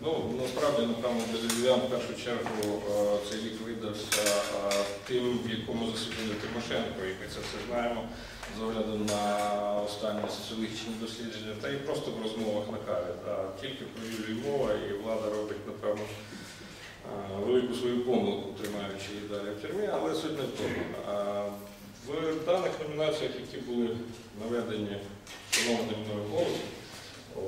Ну, насправді, напевно, для в першу чергу е, цей рік видався е, тим, в якому засудили Тимошенко, і ми це все знаємо з огляду на останні соціологічні дослідження, та і просто в розмовах на каві. Та, тільки про Юлію мова, і влада робить, напевно, е, велику свою помилку, тримаючи її далі в тюрмі, але суть не в тому. В даних номінаціях, які були наведені шановним мною голосом,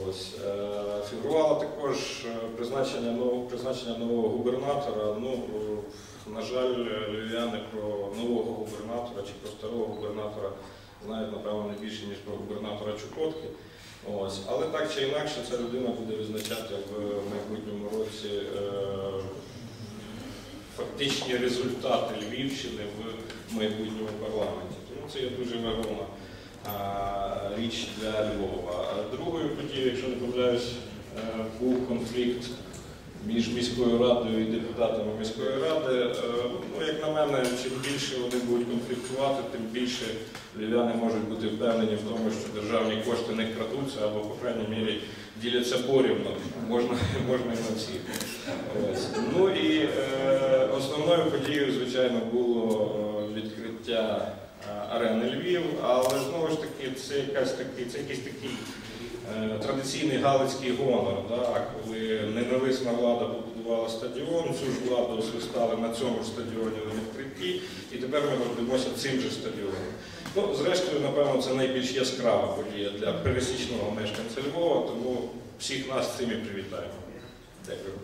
Ось, е, фігурувало також е, призначення нового, призначення нового губернатора. Ну, е, на жаль, львів'яни про нового губернатора чи про старого губернатора знають, напевно, не більше, ніж про губернатора Чукотки. Ось. Але так чи інакше, ця людина буде визначати в майбутньому році е, фактичні результати Львівщини в майбутньому парламенті. Тому це є дуже вагома а, річ для Львова. Другою подією, якщо не помиляюсь, е, був конфлікт між міською радою і депутатами міської ради. Е, Ну, як на мене, чим більше вони будуть конфліктувати, тим більше львів'яни можуть бути впевнені в тому, що державні кошти не крадуться або, по крайній мірі, діляться порівну. Можна, можна і на всіх. Ну і е, основною подією, звичайно, було е, відкриття арени Львів, але знову ж таки це якась такий, це якийсь такий традиційний галицький гонор, коли ненависна влада побудувала стадіон, цю ж владу освистали на цьому ж стадіоні на відкритті, і тепер ми гордимося цим же стадіоном. Ну, зрештою, напевно, це найбільш яскрава подія для пересічного мешканця Львова, тому всіх нас цим і привітаємо. Дякую.